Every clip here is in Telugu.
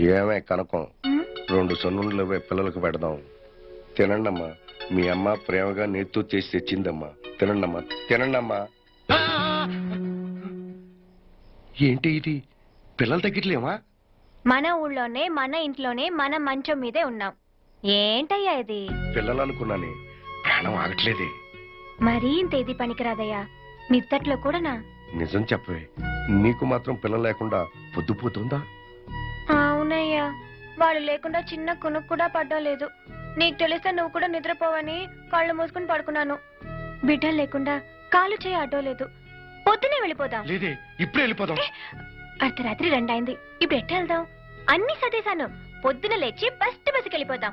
ఏమే కనకం? రెండు సొన్నుండ్లు ఇవ్వే పిల్లలకు పెడదాం. తినండమ్మా. మీ అమ్మ ప్రేమగా నేతో చేసి తెచ్చిందమ్మా. తినండమ్మా. తినండమ్మా. ఏంటి ఇది? పిల్లలు తగ్గిట్లేమా? మన ఊళ్ళోనే మన ఇంట్లోనే మన మంచం మీదే ఉన్నాం. ఏంటయ్యా ఇది? పిల్లలు అనుకున్నానే ప్రాణం ఆగట్లేదే. మరీ ఇంత ఇది పనికిరాదయ్యా. నిద్దట్లో కూడానా? నిజం చెప్పవే. నీకు మాత్రం పిల్లలు లేకుండా పొద్దుపోతుందా? అవునయ్యా. వాళ్ళు లేకుండా చిన్న కునుకు కూడా పడ్డం నీకు తెలిస్తే నువ్వు కూడా నిద్రపోవని కళ్ళు మూసుకుని పడుకున్నాను. బిడ్డలు లేకుండా కాలు చేయి అడ్డోలేదు. పొద్దునే వెళ్ళిపోదాం. లేదే ఇప్పుడే వెళ్ళిపోదాం. అర్ధరాత్రి రెండైంది. ఇప్పుడు ఎట్ట వెళ్దాం? అన్ని సదేశాను పొద్దున లేచి ఫస్ట్ బస్కి వెళ్ళిపోదాం.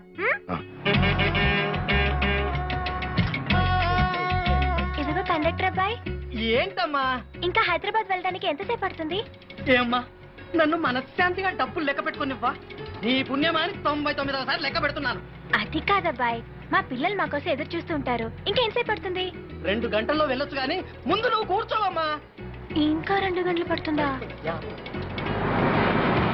ఇదిగో కండక్టర్ అబ్బాయి. ఏంటమ్మా? ఇంకా హైదరాబాద్ వెళ్ళడానికి ఎంతసేపు పడుతుంది? ఏమ్మా? నన్ను మనశ్శాంతిగా డబ్బులు లెక్క పెట్టుకునివ్వా? నీ పుణ్యమాని తొంభై తొమ్మిదవ సార్లు లెక్క పెడుతున్నాను. అది కాదబ్బాయ్. మా పిల్లలు మా కోసం ఎదురు చూస్తూ ఉంటారు. ఇంకా ఎంతసేపు పడుతుంది? రెండు గంటల్లో వెళ్ళొచ్చు కానీ ముందు నువ్వు కూర్చోవమ్మా. ఇంకా రెండు గంటలు పడుతుందా?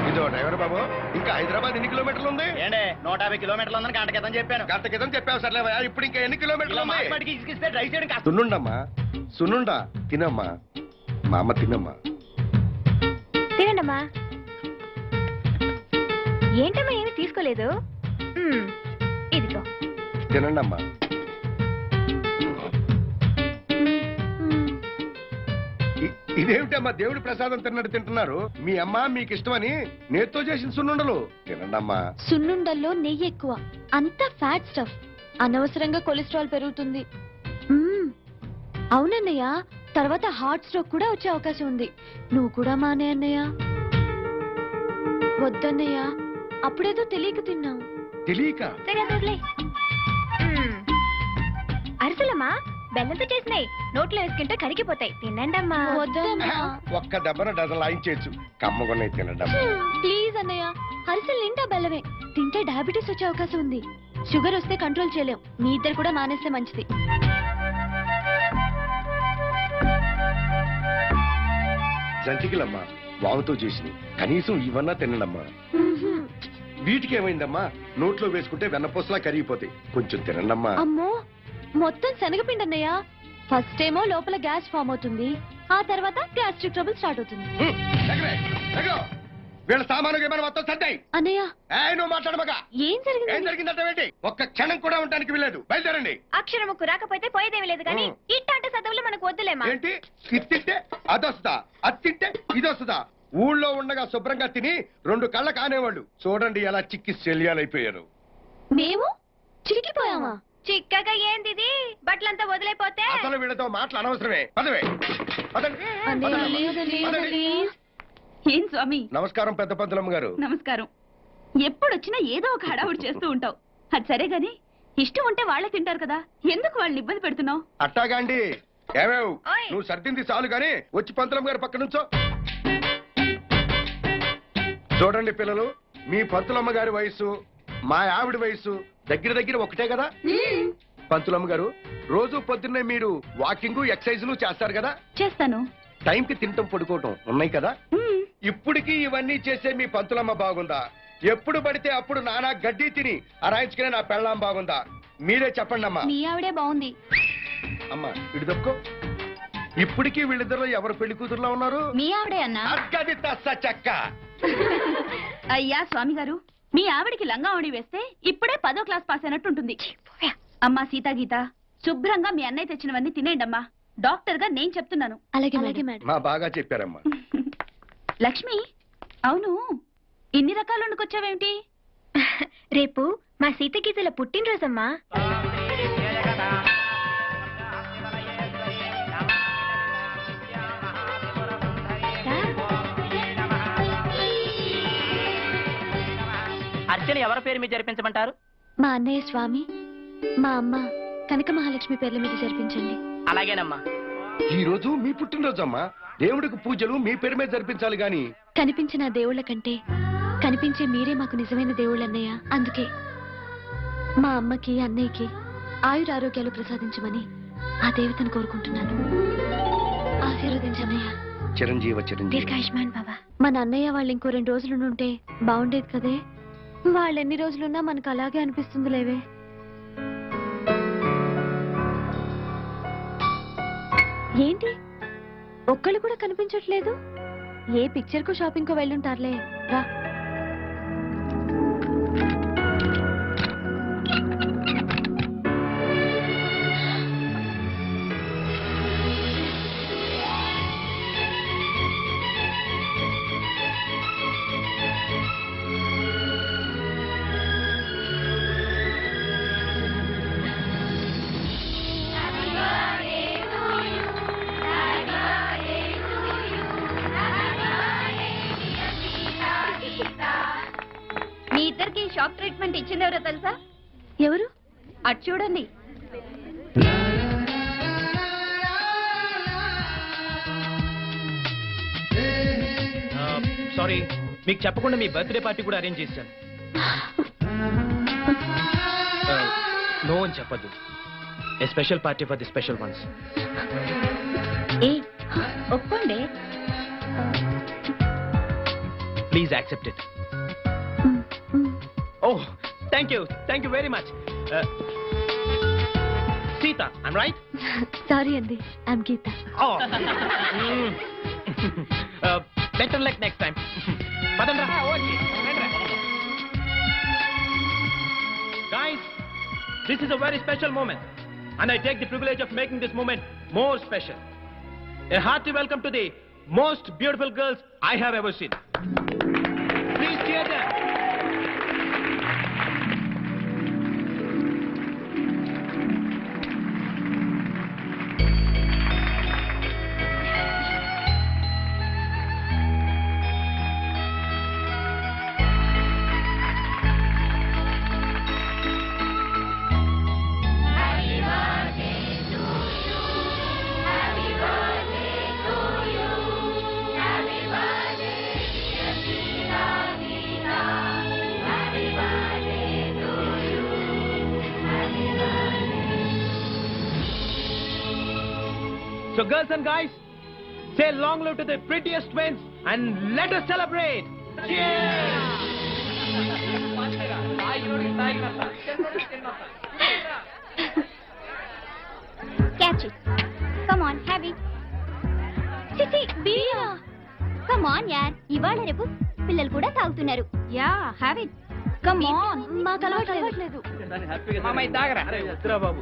ఇదో డ్రైవర్ బాబు ఇంకా హైదరాబాద్ ఎన్ని కిలోమీటర్లు ఉంది? ఏండే నూట యాభై కిలోమీటర్లు ఉందని గంట క్రితం చెప్పాను. గంట క్రితం చెప్పావు సర్లేవయ్యా ఇప్పుడు ఇంకా ఎన్ని కిలోమీటర్లు మాటిమాటికి ఇసుకిస్తే డ్రైవ్ చేయడం కష్టం. సున్నుండమ్మా సున్నుండా తినమ్మా మా అమ్మ తినమ్మా. తినండమ్మా ఏంటమ్మా ఏమి తీసుకోలేదు? ఇదిగో. తినండమ్మా. ఇదేమిటమ్మా దేవుడి ప్రసాదం తిన్నట్టు తింటున్నారు? మీ అమ్మ మీకు ఇష్టమని నేతో చేసిన సున్నుండలు. తినండమ్మా. సున్నుండల్లో నెయ్యి ఎక్కువ. అంతా ఫ్యాట్ స్టఫ్ అనవసరంగా కొలెస్ట్రాల్ పెరుగుతుంది. అవునన్నయ్య తర్వాత హార్ట్ స్ట్రోక్ కూడా వచ్చే అవకాశం ఉంది. నువ్వు కూడా మానే అన్నయ్య. వద్దన్నయ్య. అప్పుడేదో తెలియక తిన్నావు తెలియక? సరే. అరిసెలమ్మా బెల్లంతో చేసినాయి. నోట్లో వేసుకుంటే కరిగిపోతాయి. తినండమ్మా. వద్దమ్మా. ఒక్క దెబ్బన డజన్ లాయించేయచ్చు. కమ్మగొన్నాయి తినండమ్మా ప్లీజ్ అన్నయ్య అరిసెలు నిండా బెల్లమే తింటే డయాబెటీస్ వచ్చే అవకాశం ఉంది. షుగర్ వస్తే కంట్రోల్ చేయలేం. మీ ఇద్దరు కూడా మానేస్తే మంచిది. జంతికలమ్మా. వాగుతో చేసింది. కనీసం ఇవన్నా తినండమ్మా. వీటికి ఏమైందమ్మా నోట్లో వేసుకుంటే వెన్నపూసలా కరిగిపోతాయి. కొంచెం తినండమ్మా. అమ్మో మొత్తం శనగపిండి అన్నయ్య ఫస్ట్ ఏమో లోపల గ్యాస్ ఫామ్ అవుతుంది. ఆ తర్వాత గ్యాస్ట్రిక్ ట్రబుల్ స్టార్ట్ అవుతుంది. వీళ్ళ సామాను ఏమైనా మొత్తం సర్దాయి అన్నయ్య. నువ్వు మాట్లాడమగా ఏం ఏం జరిగింది జరిగిందంటే ఏంటి? ఒక్క క్షణం కూడా ఉండడానికి వీలేదు బయలుదేరండి. అక్షరముకు రాకపోతే పోయేదేమీ లేదు కానీ మ్మ్. ఇట్టాంటి చదువులు మనకు వద్దులేమా ఏంటి? ఇది తింటే అదొస్తుందా అది తింటే ఇదొస్తుందా ఊళ్ళో ఉండగా శుభ్రంగా తిని రెండు కళ్ళ కానేవాళ్ళు. చూడండి ఎలా చిక్కి శల్యాలైపోయారు. మేము చిరిగిపోయామా? చిక్కగా ఏంది ఇది? బట్టలంతా వదిలేపోతే? అసలు వీళ్ళతో మాటలు అనవసరమే పదవే పదండి. ఏం స్వామి? నమస్కారం పెద్ద పంతులమ్మ గారు. నమస్కారం. ఎప్పుడొచ్చినా ఏదో ఒక హడావుడి చేస్తూ ఉంటావు. అది సరే గాని ఇష్టం ఉంటే వాళ్ళే తింటారు కదా. ఎందుకు వాళ్ళని ఇబ్బంది పెడుతున్నావు? అట్టాగా అండి ఏమేవ్? ఓయ్. నువ్వు సర్దింది చాలు గాని వచ్చి పంతులమ్మ గారి పక్క నుంచో. చూడండి పిల్లలు మీ పంతులమ్మ గారి వయసు మా ఆవిడ వయసు దగ్గర దగ్గర ఒకటే కదా? పంతులమ్మ గారు రోజు పొద్దున్నే మీరు వాకింగ్ ఎక్సర్సైజ్లు చేస్తారు కదా? చేస్తాను. టైంకి తింటం పడుకోవటం ఉన్నాయి కదా? మ్మ్. ఇప్పటికీ ఇవన్నీ చేసే మీ పంతులమ్మ బాగుందా? ఎప్పుడు పడితే అప్పుడు నానా గడ్డి తిని అరాయించుకునే నా పెళ్ళాం బాగుందా? మీరే చెప్పండి అమ్మా మీ ఆవిడే బాగుంది. అమ్మా ఇటు తప్పుకో ఇప్పటికీ వీళ్ళిద్దరు ఎవరు పెళ్ళి కూతురులో ఉన్నారు? మీ ఆవిడే అన్నా? అగ్గది తస్స చెక్క. అయ్యా స్వామి గారు మీ ఆవిడికి లంగా ఓడి వేస్తే ఇప్పుడే పదో క్లాస్ పాస్ అయినట్టు ఉంటుంది అమ్మా సీతా గీత శుభ్రంగా మీ అన్నయ్య తెచ్చినవన్నీ తినేయండి అమ్మా డాక్టర్గా నేను చెప్తున్నాను. అలాగే అలాగే మేడం. మా బాగా చెప్పారమ్మా. లక్ష్మి? అవును. ఇన్ని రకాలు వండుకొచ్చావేమిటి? రేపు మా సీతగీతల పుట్టినరోజమ్మా. రా. అర్చన ఎవరి పేరు మీద జరిపించమంటారు? మా అన్నయ్య స్వామి మా అమ్మ కనక మహాలక్ష్మి పేర్ల మీద జరిపించండి. అలాగేనమ్మా. ఈ రోజు మీ పుట్టినరోజమ్మా. దేవుడికి పూజలు మీ పేరు మీద జరిపించాలి గాని. కనిపించిన దేవుళ్ళ కంటే కనిపించే మీరే మాకు నిజమైన దేవుళ్ళు అన్నయ్య. అందుకే మా అమ్మకి అన్నయ్యకి ఆయురారోగ్యాలు ప్రసాదించమని ఆ దేవతను కోరుకుంటున్నాను. ఆశీర్వదించన్నయ్య చిరంజీవ చిరంజీవి. దీర్ఘాయుష్మాన్ బాబా. మన అన్నయ్య వాళ్ళు ఇంకో రెండు రోజులు ఉంటే బాగుండేది కదే. వాళ్ళు ఎన్ని రోజులున్నా మనకు అలాగే అనిపిస్తుంది లేవే ఏంటి? ఒక్కళ్ళు కూడా కనిపించట్లేదు? ఏ పిక్చర్కు షాపింగ్కు వెళ్ళుంటారులే. రా. షాక్ ట్రీట్మెంట్ ఇచ్చింది ఎవరో తెలుసా? ఎవరు? అటు చూడండి. సారీ మీకు చెప్పకుండా మీ బర్త్డే పార్టీ కూడా అరేంజ్ చేశాను. నో అని చెప్పద్దు. A special party for the special ones a ఒప్పుకోండి. Please accept it Thank you. Thank you very much. Uh, Sita, I'm right? Sorry, Andy. I'm Geeta. Oh. mm. uh, better luck next time. Ah, Padandra. Guys, this is a very special moment. And I take the privilege of making this moment more special. A hearty welcome to the most beautiful girls I have ever seen. So girls and guys, say long live to the prettiest twins and let us celebrate. Cheers! Catch it come on have it చిచి బీరా కమ్ ఆన్ యార్ ఇవాళ రేపు పిల్లలు కూడా తాగుతున్నారు. Ya have it come on మాకు అలవాట్లేదు అరే, వద్దురా బాబు.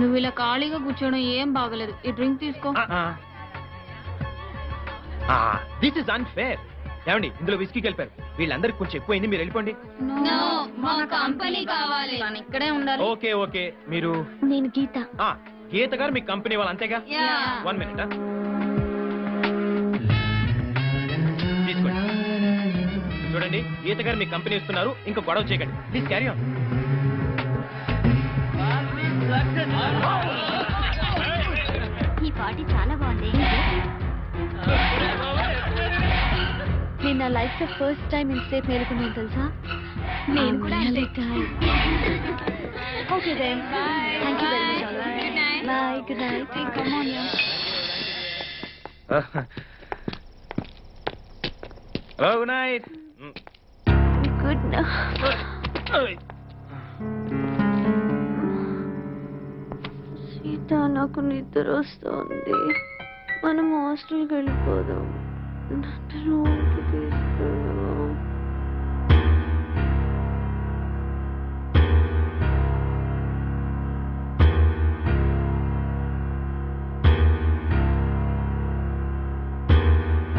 నువ్వు ఇలా ఖాళీగా కూర్చోవడం ఏం బాగలేదు. ఈ డ్రింక్ తీసుకో. దిస్ ఇస్ అన్ఫేర్ ఏమండి ఇందులో విస్కీ కలిపారు. వీళ్ళందరికి కొంచెం ఎక్కువైంది మీరు వెళ్ళిపోండి. మా కంపెనీ కావాలి. మనం ఇక్కడే ఉండాలి. Okay okay. మీరు? నేను గీత. ఆ, గీత గారు మీ కంపెనీ వాళ్ళు అంతేగా. వన్ మినిట్ తీసుకోండి. చూడండి గీత గారు మీ కంపెనీ ఇస్తున్నారు ఇంకా గొడవ చేయకండి. ప్లీజ్ క్యారీ ఆన్ ఈ పార్టీ చాలా బాగుంది. నేను నా లైఫ్లో ఫస్ట్ టైం ఇంతసేపు మేలుకున్నాను తెలుసా? నేను కూడా. Okay then thank you very much bye good night good night good Seetha నాకు నిద్ర వస్తుంది. మనం హాస్టల్కి వెళ్ళిపోదాం. నన్ను రూమ్కి